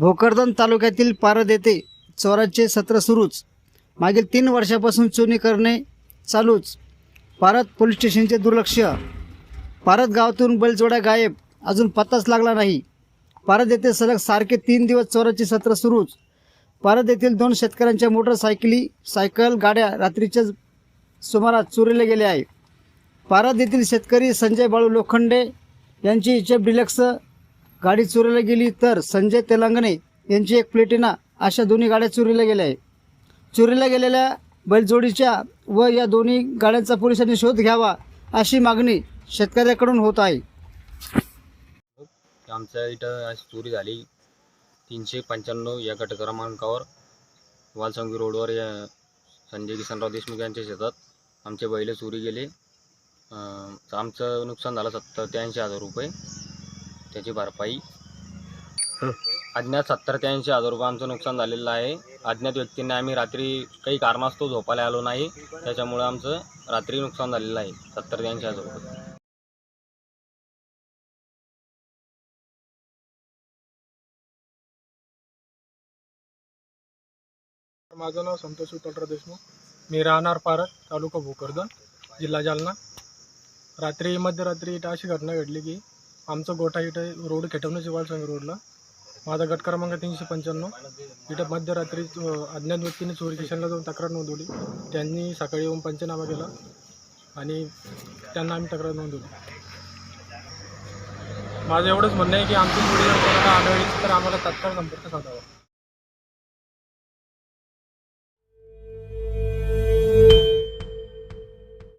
भोकरदन तालुक्यातील पारद येथे चोराचे सत्र सुरूच. मागील तीन वर्षापासून चोरी करणे चालूच. पारद पोलीस स्टेशनचे दुर्लक्ष. पारद गावातून बैलजोड्या गायब. अजून पत्ताच लागला नाही. पारद येथे सलग सारखे तीन दिवस चोराचे सत्र सुरूच. पारद येथील दोन शेतकऱ्यांच्या मोटरसायकली सायकल गाड्या रात्रीच्या सुमारास चोरीला गेल्या आहे पारद येथील शेतकरी संजय बाळू लोखंडे यांची इचेप डिलक्स गाडी चोरीला गेली तर संजय तेलंगणे यांची एक प्लेटिना अशा दोन्ही गाड्या चोरीला गेल्या आहे चोरीला गेलेल्या बैलजोडीच्या व या दोन्ही गाड्यांचा पोलिसांनी शोध घ्यावा अशी मागणी शेतकऱ्याकडून होत आहे. आमच्या इथं अशी चोरी झाली. तीनशे पंच्याण्णव या गट क्रमांकावर वालसंगी रोडवर या संजय किसनराव देशमुख यांच्या शेतात आमचे बैल चोरी गेले. तर आमचं नुकसान झालं सत्तर ते हजार रुपये. त्याची भरपाई. अज्ञात सत्तर ते ऐंशी हजार रुपये आमचं नुकसान झालेलं आहे. अज्ञात व्यक्तींनी आम्ही रात्री काही कारणास्तव झोपायला आलो नाही. त्याच्यामुळे आमचं रात्री नुकसान झालेलं आहे. सत्तर ते ऐंशी हजार रुपये. माझं नाव संतोष विठ्ठलराव देशमुख. मी राहणार पारत तालुका भोकरदन जिल्हा जालना. रात्री मध्यरात्री इथं अशी घटना घडली की आमचं गोठा इथं रोड खेटवण्याची वालसंग रोडला. माझा गट क्रमांक तीनशे पंच्याण्णव. इथं मध्यरात्री अज्ञात व्यक्तीने चोरी स्टेशनला जाऊन तक्रार नोंदवली. त्यांनी सकाळी येऊन पंचनामा केला आणि त्यांना आम्ही तक्रार नोंदवली. माझं एवढंच म्हणणं आहे की आमची पुढे आढळली तर आम्हाला तात्काळ संपर्क साधावा.